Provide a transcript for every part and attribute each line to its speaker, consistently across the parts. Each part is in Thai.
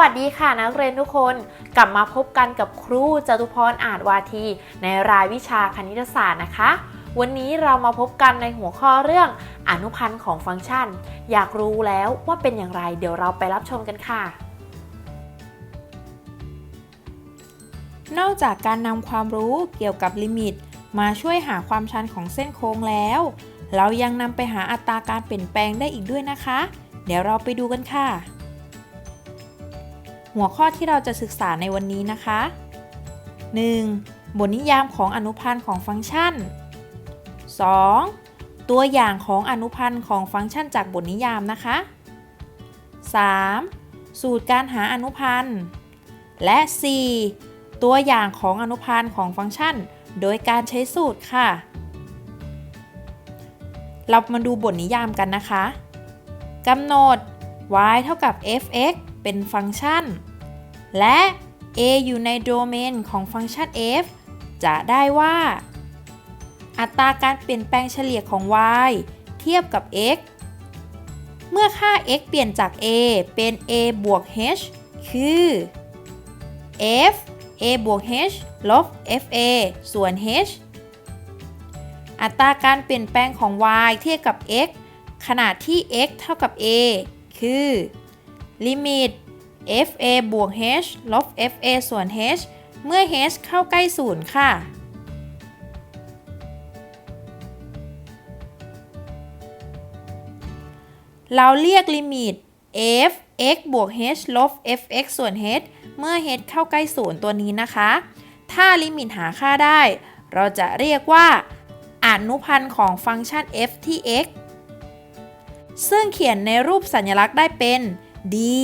Speaker 1: สวัสดีค่ะนักเรียนทุกคนกลับมาพบกันกับครูจตุพรอาจวาที ในรายวิชาคณิตศาสตร์นะคะ วันนี้เรามาพบกันในหัวข้อเรื่องอนุพันธ์ของฟังก์ชัน อยากรู้แล้วว่าเป็นอย่างไร เดี๋ยวเราไปรับชมกันค่ะ
Speaker 2: นอกจากการนำความรู้เกี่ยวกับลิมิต มาช่วยหาความชันของเส้นโค้งแล้ว เรายังนำไปหาอัตราการเปลี่ยนแปลงได้อีกด้วยนะคะ เดี๋ยวเราไปดูกันค่ะ หัวข้อที่เราจะศึกษาในวันนี้นะคะ 1. บทนิยามของอนุพันธ์ของฟังก์ชัน 2. ตัวอย่างของอนุพันธ์ของฟังก์ชันจากบทนิยามนะคะ 3. สูตรการหาอนุพันธ์ และ 4. ตัวอย่างของอนุพันธ์ของฟังก์ชัน โดยการใช้สูตรค่ะ เรามาดูบทนิยามกันนะคะกำหนด y เท่ากับ f(x) เป็นฟังก์ชัน และ a อยู่ในโดเมนของฟังก์ชัน f จะได้ว่า อัตราการเปลี่ยนแปลงเฉลี่ยของ y เทียบกับ x เมื่อค่า x เปลี่ยนจาก a เป็น a บวก h คือ f a บวก h ลบ fa ส่วน h อัตราการเปลี่ยนแปลงของ y เทียบกับ x ขณะที่ x เท่ากับ a คือ ลิมิต fa บวก h ลบ fa ส่วน h เมื่อ h เข้าใกล้ศูนย์ค่ะ เราเรียกลิมิต f x บวก h ลบ fx ส่วน h เมื่อ h เข้าใกล้ศูนย์ตัวนี้นะคะ ถ้าลิมิตหาค่าได้ เราจะเรียกว่าอนุพันธ์ของฟังก์ชัน f ที่ x ซึ่งเขียนในรูปสัญลักษณ์ได้เป็น dy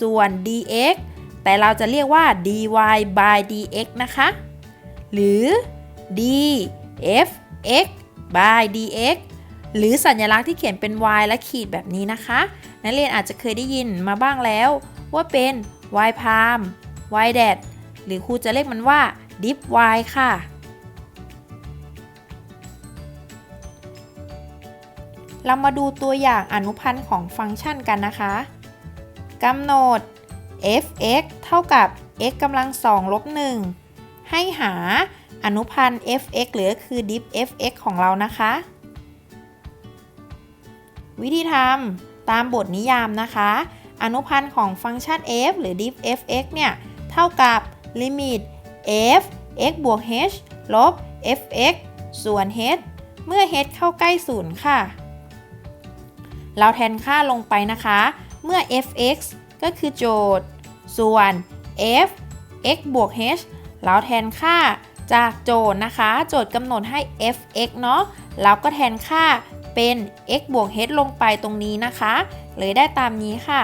Speaker 2: ส่วน dx แต่เราจะเรียกว่า dy by dx นะคะ หรือ dfx by dx หรือสัญลักษณ์ที่เขียนเป็น y และขีดแบบนี้นะคะ นักเรียนอาจจะเคยได้ยินมาบ้างแล้วว่าเป็น y พาม y แดดหรือครูจะเรียกมันว่า dip y ค่ะ เรามาดูตัวอย่างอนุพันธ์ของฟังก์ชันกันนะคะกำหนด f(x) เท่ากับ x กำลังสองลบ1ให้หาอนุพันธ์ f(x) หรือคือ dip f(x) ของเรานะคะ วิธีทำตามบทนิยามนะคะ อนุพันธ์ของฟังก์ชัน f หรือ dip f(x) เนี่ยเท่ากับลิมิต f x บวก h ลบ fx ส่วน h เมื่อ h เข้าใกล้ศูนย์ค่ะ เราแทนค่าลงไปนะคะ เมื่อ f(x) ก็คือโจทย์ ส่วน f x บวก h เราแทนค่าจากโจทย์นะคะ โจทย์กำหนดให้ f(x) เนาะเราก็แทนค่าเป็น x บวก h ลงไปตรงนี้นะคะ เลยได้ตามนี้ค่ะ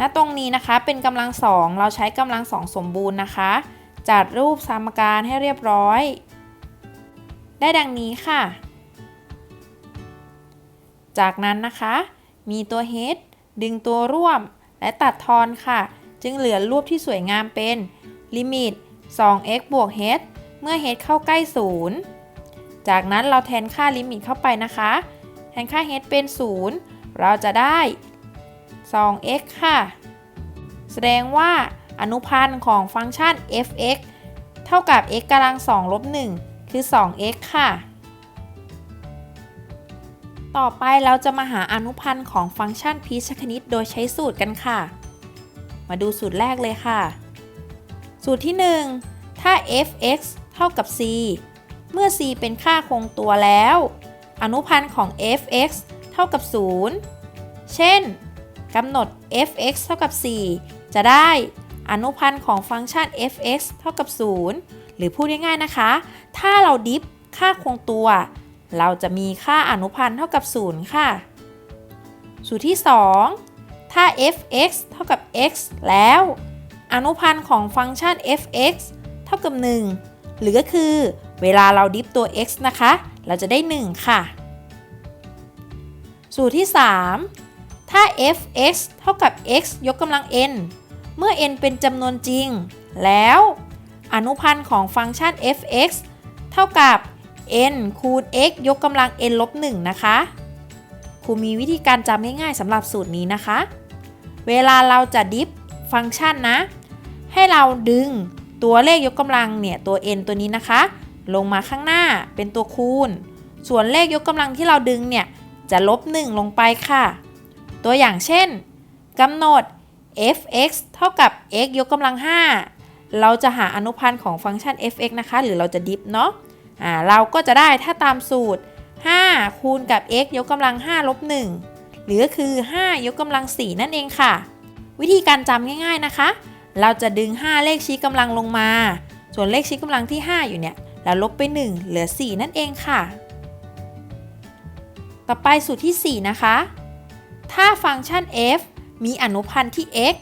Speaker 2: ณ ตรงนี้นะคะเป็นกำลังสอง เราใช้กำลังสองสมบูรณ์นะคะ จัดรูปสมการให้เรียบร้อย ได้ดังนี้ค่ะ จากนั้นนะคะ มีตัว h ดึงตัวร่วมและตัดทอนค่ะ จึงเหลือรูปที่สวยงามเป็น ลิมิต 2x บวก h เมื่อ h เข้าใกล้ 0 จากนั้นเราแทนค่าลิมิตเข้าไปนะคะ แทนค่า h เป็น 0 เราจะได้ 2x ค่ะ แสดงว่าอนุพันธ์ของฟังก์ชัน f(x) เท่ากับ x กำลัง2ลบ1 คือ 2x ค่ะ ต่อไปเราจะมาหาอนุพันธ์ของฟังก์ชันพีชคณิตโดยใช้สูตรกันค่ะ มาดูสูตรแรกเลยค่ะ สูตรที่ 1 ถ้า f(x) เท่ากับ c เมื่อ c เป็นค่าคงตัวแล้ว อนุพันธ์ของ f(x) เท่ากับ 0 เช่นกำหนด f(x) เท่ากับ 4 จะได้อนุพันธ์ของฟังก์ชัน f(x) เท่ากับ 0 หรือพูดง่ายๆนะคะ ถ้าเราดิฟค่าคงตัว เราจะมีค่าอนุพันธ์เท่ากับ 0 ค่ะ สูตรที่ 2 ถ้า f(x) เท่ากับ x แล้ว อนุพันธ์ของฟังก์ชัน f(x) เท่ากับ 1 หรือก็คือเวลาเราดิฟตัว x นะคะ เราจะได้ 1 ค่ะ สูตรที่ 3 ถ้า f(x) เท่ากับ x ยกกำลัง n เมื่อ n เป็นจำนวนจริง แล้ว อนุพันธ์ของฟังก์ชัน f(x) เท่ากับ n คูณ x ยกกำลัง n ลบ1นะคะ ครูมีวิธีการจำง่ายๆสำหรับสูตรนี้นะคะ เวลาเราจะดิฟฟังก์ชันนะ ให้เราดึงตัวเลขยกกำลังเนี่ยตัว n ตัวนี้นะคะ ลงมาข้างหน้าเป็นตัวคูณ ส่วนเลขยกกำลังที่เราดึงเนี่ยจะลบ 1 ลงไปค่ะ ตัวอย่างเช่นกำหนด f(x) เท่ากับ x ยกกำลัง 5 เราจะหาอนุพันธ์ของฟังก์ชัน f(x) นะคะ หรือเราจะดิฟเนาะอ่าเราก็จะได้ถ้าตามสูตร 5 คูณกับ x ยกกำลัง 5 ลบ 1 หรือคือ 5 ยกกำลัง 4 นั่นเองค่ะ วิธีการจำง่าย ๆนะคะ เราจะดึง 5 เลขชี้กำลังลงมา ส่วนเลขชี้กำลังที่ 5 อยู่เนี่ย เราลบไป 1 เหลือ 4 นั่นเองค่ะ ต่อไปสูตรที่ 4 นะคะ ถ้าฟังก์ชัน f มีอนุพันธ์ที่ x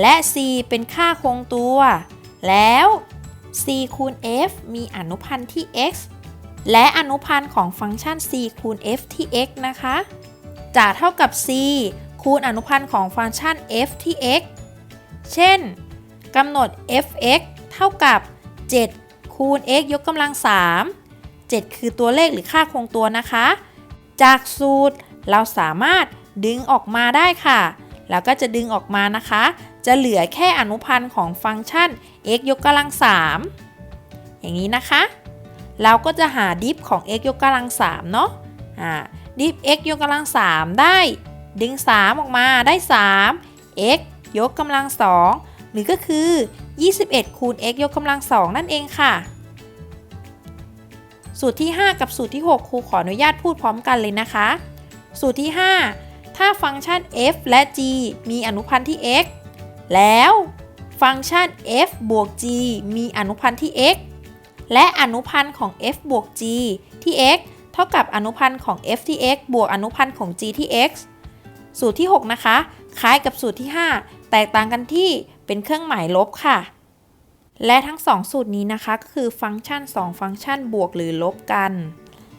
Speaker 2: และ c เป็นค่าคงตัว แล้ว c คูณ f มีอนุพันธ์ที่ x และอนุพันธ์ของฟังก์ชัน c คูณ f ที่ x นะคะจะเท่ากับ c คูณอนุพันธ์ของฟังก์ชัน f ที่ x เช่นกำหนด f(x) เท่ากับ 7 คูณ x ยกกำลัง 3 7 คือตัวเลขหรือค่าคงตัวนะคะ จากสูตรเราสามารถดึงออกมาได้ค่ะ แล้วก็จะดึงออกมานะคะ จะเหลือแค่อนุพันธ์ของฟังก์ชัน x ยกกำลัง3อย่างนี้นะคะ เราก็จะหาดิฟของ x ยกกำลัง3เนาะดิฟ x ยกกำลัง3ได้ ดึง 3 ออกมาได้ 3 x ยกกำลัง2หรือก็คือ 21 คูณ x ยกกำลัง2นั่นเองค่ะ สูตรที่ 5 กับสูตรที่ 6 ครูขออนุญาตพูดพร้อมกันเลยนะคะ สูตรที่ 5 ถ้าฟังก์ชัน f และ g มีอนุพันธ์ที่ x แล้วฟังก์ชัน f บวก g มีอนุพันธ์ที่ x และอนุพันธ์ของ f บวก g ที่ x เท่ากับอนุพันธ์ของ f ที่ x บวกอนุพันธ์ของ g ที่ x สูตรที่ 6 นะคะ คล้ายกับสูตรที่ 5 แตกต่างกันที่เป็นเครื่องหมายลบค่ะ และทั้ง 2 สูตรนี้นะคะ ก็คือฟังก์ชัน 2 ฟังก์ชันบวกหรือลบกัน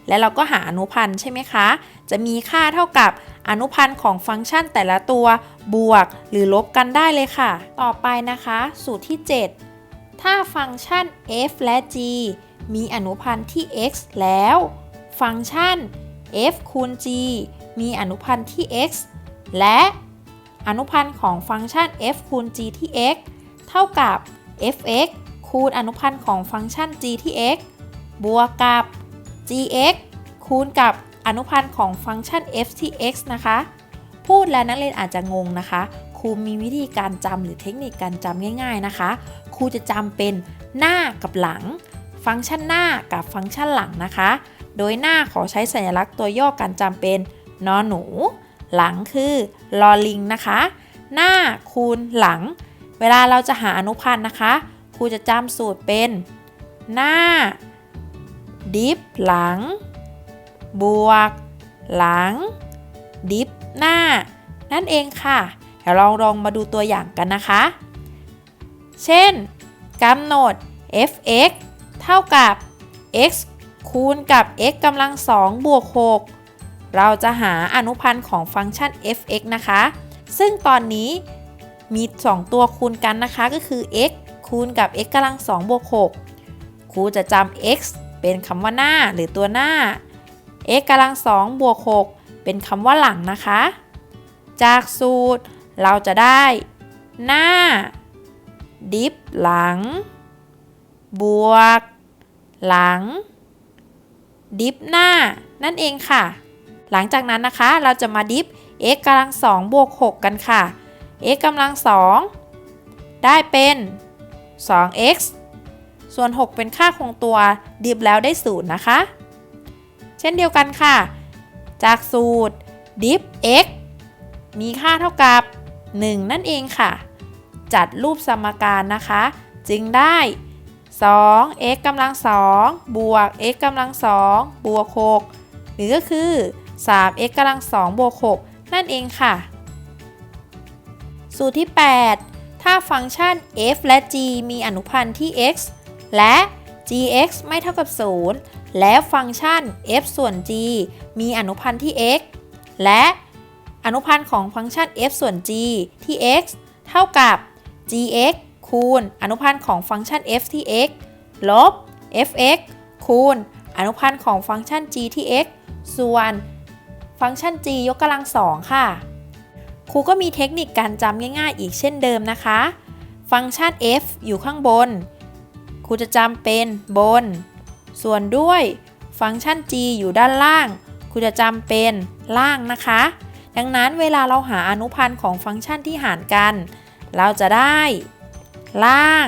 Speaker 2: และเราก็หาอนุพันธ์ใช่ไหมคะ จะมีค่าเท่ากับอนุพันธ์ของฟังก์ชันแต่ละตัวบวกหรือลบกันได้เลยค่ะ ต่อไปนะคะ สูตรที่ 7 ถ้าฟังก์ชัน f และ g มีอนุพันธ์ที่ x แล้ว ฟังก์ชัน f คูณ g มีอนุพันธ์ที่ x และอนุพันธ์ของฟังก์ชัน f คูณ g ที่ x เท่ากับ f(x) คูณอนุพันธ์ของฟังก์ชัน g ที่ x บวกกับ gx คูณกับอนุพันธ์ของฟังก์ชัน f ที่ x นะคะ พูดแล้วนักเรียนอาจจะงงนะคะ ครูมีวิธีการจำหรือเทคนิคการจำง่าย ๆนะคะ ครูจะจำเป็นหน้ากับหลัง ฟังก์ชันหน้ากับฟังก์ชันหลังนะคะ โดยหน้าขอใช้สัญลักษณ์ตัวย่อการจำเป็นนอหนู หลังคือลอลิงนะคะ หน้าคูณหลัง เวลาเราจะหาอนุพันธ์นะคะ ครูจะจำสูตรเป็นหน้า ดิฟหลัง บวก หลัง ดิฟหน้า นั่นเองค่ะ เดี๋ยวเราลองมาดูตัวอย่างกันนะคะ เช่นกำหนด f(x) เท่ากับ x คูณกับ x กำลัง2บวก 6 เราจะหาอนุพันธ์ของฟังก์ชัน f(x) นะคะ ซึ่งตอนนี้มี 2 ตัวคูณกันนะคะก็คือ x คูณกับ x กำลัง2บวก 6 ครูจะจำ x เป็นคำว่าหน้าหรือตัวหน้า x กำลัง2บวก6เป็นคำว่าหลังนะคะ จากสูตรเราจะได้ หน้า ดิฟหลัง บวก หลัง ดิฟหน้า นั่นเองค่ะ หลังจากนั้นนะคะเราจะมาดิฟ x กำลัง2บวก6กันค่ะ x กำลัง2ได้เป็น 2x ส่วน 6 เป็นค่าคงตัว ดิฟแล้วได้0นะคะ เช่นเดียวกันค่ะ จากสูตรดิฟ x มีค่าเท่ากับ 1 นั่นเองค่ะ จัดรูปสมการนะคะ จึงได้ 2x กำลัง 2 บวก x กำลัง 2 บวก 6 หรือก็คือ 3x กำลัง 2 บวก 6 นั่นเองค่ะ สูตรที่ 8 ถ้าฟังก์ชัน f และ g มีอนุพันธ์ที่ x และ gx ไม่เท่ากับ 0 และฟังก์ชัน f ส่วน g มีอนุพันธ์ที่ x และอนุพันธ์ของฟังก์ชัน f ส่วน g ที่ x เท่ากับ gx คูณ อนุพันธ์ของฟังก์ชัน f ที่ x ลบ fx คูณ อนุพันธ์ของฟังก์ชัน g ที่ x ส่วน ฟังก์ชัน g ยกกำลังสองค่ะ ครูก็มีเทคนิคการจำง่ายๆ อีกเช่นเดิมนะคะ ฟังก์ชัน f อยู่ข้างบน ครูจะจำเป็นบน ส่วนด้วยฟังก์ชัน g อยู่ด้านล่าง ครูจะจำเป็นล่างนะคะ ดังนั้นเวลาเราหาอนุพันธ์ของฟังก์ชันที่หารกัน เราจะได้ ล่าง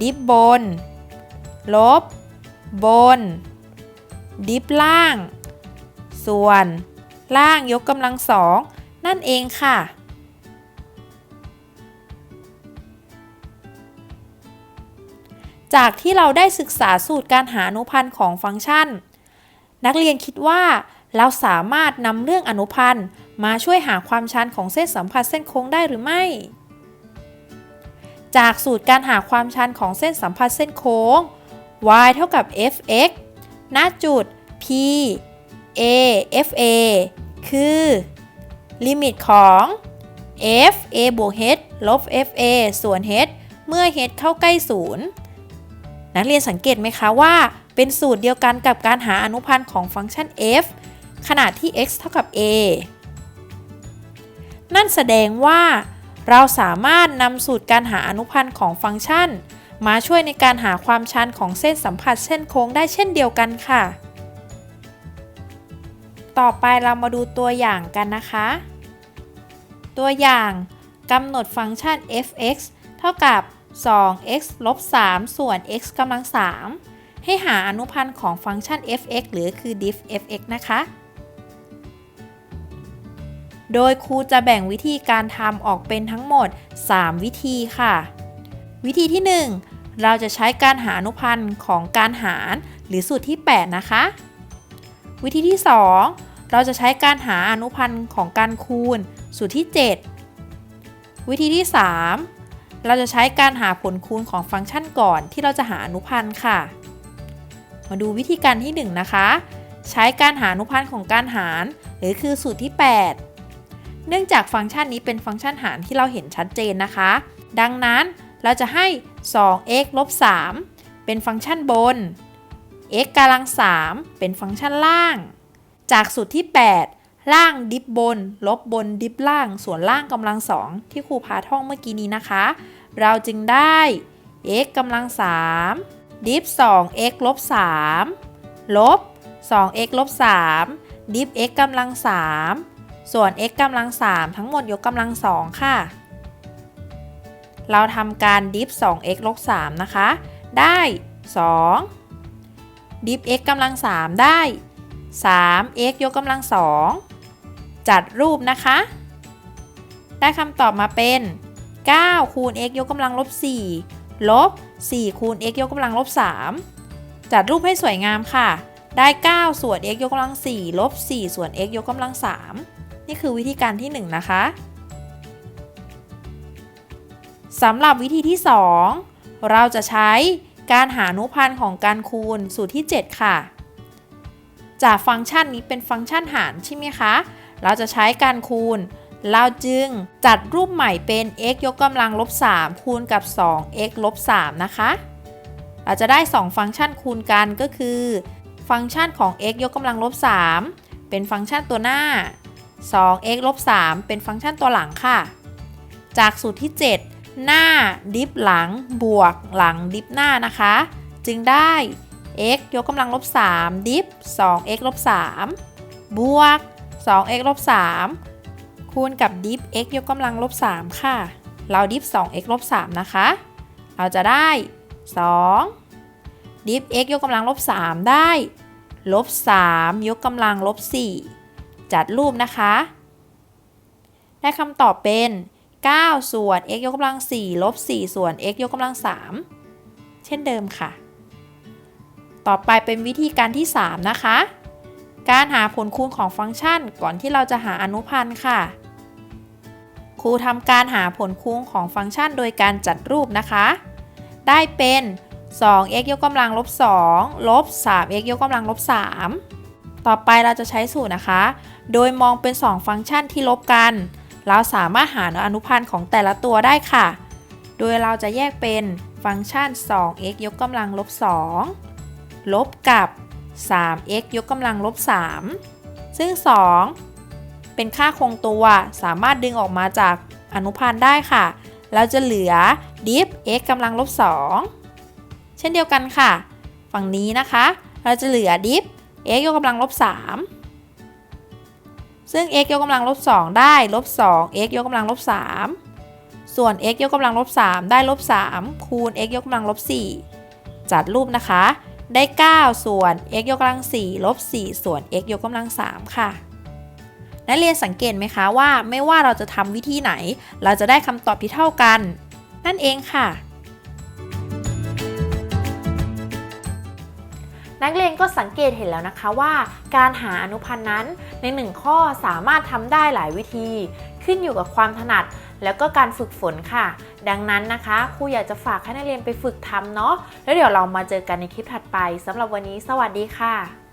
Speaker 2: ดิฟบน ลบ บน ดิฟล่าง ส่วน ล่างยกกำลังสองนั่นเองค่ะ จากที่เราได้ศึกษาสูตรการหาอนุพันธ์ของฟังก์ชัน นักเรียนคิดว่าเราสามารถนำเรื่องอนุพันธ์มาช่วยหาความชันของเส้นสัมผัสเส้นโค้งได้หรือไม่ จากสูตรการหาความชันของเส้นสัมผัสเส้นโค้ง y เท่ากับ fx ณจุด p a f a คือ ลิมิตของ f a บวก h ลบ f a ส่วน h เมื่อ h เข้าใกล้ศูนย์ นักเรียนสังเกตไหมคะว่า เป็นสูตรเดียวกันกับการหาอนุพันธ์ของฟังก์ชัน f ขนาดที่ x เท่ากับ a นั่นแสดงว่า เราสามารถนำสูตรการหาอนุพันธ์ของฟังก์ชัน มาช่วยในการหาความชันของเส้นสัมผัสเส้นโค้งได้เช่นเดียวกันค่ะ ต่อไปเรามาดูตัวอย่างกันนะคะ ตัวอย่างกำหนดฟังก์ชัน f(x) เท่ากับ 2x ลบ 3 ส่วน x กำลัง 3 ให้หาอนุพันธ์ของฟังก์ชัน f(x) หรือคือ diff f(x) นะคะ โดยครูจะแบ่งวิธีการทำออกเป็นทั้งหมด 3 วิธีค่ะ วิธีที่ 1 เราจะใช้การหาอนุพันธ์ของการหารหรือสูตรที่ 8 นะคะ วิธีที่ 2 เราจะใช้การหาอนุพันธ์ของการคูณ สูตรที่ 7 วิธีที่ 3 เราจะใช้การหาผลคูณของฟังก์ชันก่อนที่เราจะหาอนุพันธ์ค่ะ มาดูวิธีการที่ 1 นะคะ ใช้การหาอนุพันธ์ของการหาร หรือคือสูตรที่ 8 เนื่องจากฟังก์ชันนี้เป็นฟังก์ชันหารที่เราเห็นชัดเจนนะคะ ดังนั้นเราจะให้ 2x ลบ 3 เป็นฟังก์ชันบน x กำลัง 3 เป็นฟังก์ชันล่าง จากสูตรที่ 8 ล่างดิฟบน ลบบนดิฟล่าง ส่วนล่างกำลัง2ที่ครูพาท่องเมื่อกี้นี้นะคะ เราจึงได้ x กำลัง3ดิฟ 2x ลบ 3 ลบ 2x ลบ 3 ดิฟ x กำลัง 3 ส่วน x กำลัง 3 ทั้งหมดยกกำลัง 2 ค่ะ เราทำการดิฟ 2x ลบ 3 นะคะ ได้ 2 ดิฟ x กำลัง 3 ได้ 3x ยกกำลัง 2 จัดรูปนะคะ ได้คำตอบมาเป็น 9 คูณ x ยกกำลังลบ 4 ลบ 4 คูณ x ยกกำลังลบ 3 จัดรูปให้สวยงามค่ะ ได้ 9 ส่วน x ยกกำลัง 4 ลบ 4 ส่วน x ยกกำลัง 3 นี่คือวิธีการที่ 1 นะคะสำหรับวิธีที่ 2 เราจะใช้การหาอนุพันธ์ของการคูณสูตรที่ 7 ค่ะ จากฟังก์ชันนี้เป็นฟังก์ชันหารใช่ไหมคะ เราจะใช้การคูณ เราจึงจัดรูปใหม่เป็น x ยกกำลังลบ3คูณกับ 2x ลบ3นะคะ เราจะได้ 2 ฟังก์ชันคูณกันก็คือ ฟังก์ชันของ x ยกกำลังลบ3เป็นฟังก์ชันตัวหน้า 2x ลบ3เป็นฟังก์ชันตัวหลังค่ะ จากสูตรที่ 7 หน้าดิฟหลังบวกหลังดิฟหน้านะคะ จึงได้ x ยกกำลังลบ3ดิฟ 2x ลบ3บวก 2x ลบ3คูณกับดิฟ x ยกกำลังลบ3ค่ะ เราดิฟ 2x ลบ3นะคะ เราจะได้ 2 ดิฟ x ยกกำลังลบ3ได้ลบ3ยกกำลังลบ4จัดรูปนะคะ ได้คำตอบเป็น 9 ส่วน x ยกกำลัง4ลบ4ส่วน x ยกกำลัง 3 เช่นเดิมค่ะ ต่อไปเป็นวิธีการที่ 3 นะคะ การหาผลคูณของฟังก์ชันก่อนที่เราจะหาอนุพันธ์ค่ะ ครูทำการหาผลคูณของฟังก์ชันโดยการจัดรูปนะคะ ได้เป็น 2x ยกกำลังลบ2ลบ 3x ยกกำลังลบ3ต่อไปเราจะใช้สูตรนะคะ โดยมองเป็น 2 ฟังก์ชันที่ลบกัน เราสามารถหาอนุพันธ์ของแต่ละตัวได้ค่ะ โดยเราจะแยกเป็นฟังก์ชัน 2x ยกกำลังลบ2ลบกับ 3x ยกกำลังลบ 3 ซึ่ง 2 เป็นค่าคงตัวสามารถดึงออกมาจากอนุพันธ์ได้ค่ะ เราจะเหลือ diff x กำลังลบ 2 เช่นเดียวกันค่ะ ฝั่งนี้นะคะ เราจะเหลือ diff x ยกกำลังลบ 3 ซึ่ง x ยกกำลังลบ 2 ได้ลบ 2 x ยกกำลังลบ 3 ส่วน x ยกกำลังลบ 3 ได้ลบ 3 คูณ x ยกกำลังลบ 4 จัดรูปนะคะ ได้ 9 ส่วน x ยกกำลัง4ลบ4ส่วน x ยกกำลัง3ค่ะ นักเรียนสังเกตไหมคะว่าไม่ว่าเราจะทำวิธีไหน เราจะได้คำตอบที่เท่ากัน นั่นเองค่ะ
Speaker 1: นักเรียนก็สังเกตเห็นแล้วนะคะว่า การหาอนุพันธ์นั้นในหนึ่งข้อสามารถทำได้หลายวิธี ขึ้นอยู่กับความถนัด แล้วก็การฝึกฝนค่ะ ดังนั้นนะคะครูอยากจะฝากให้นักเรียนไปฝึกทำเนาะแล้วเดี๋ยวเรามาเจอกันในคลิปถัดไปสำหรับวันนี้ สวัสดีค่ะ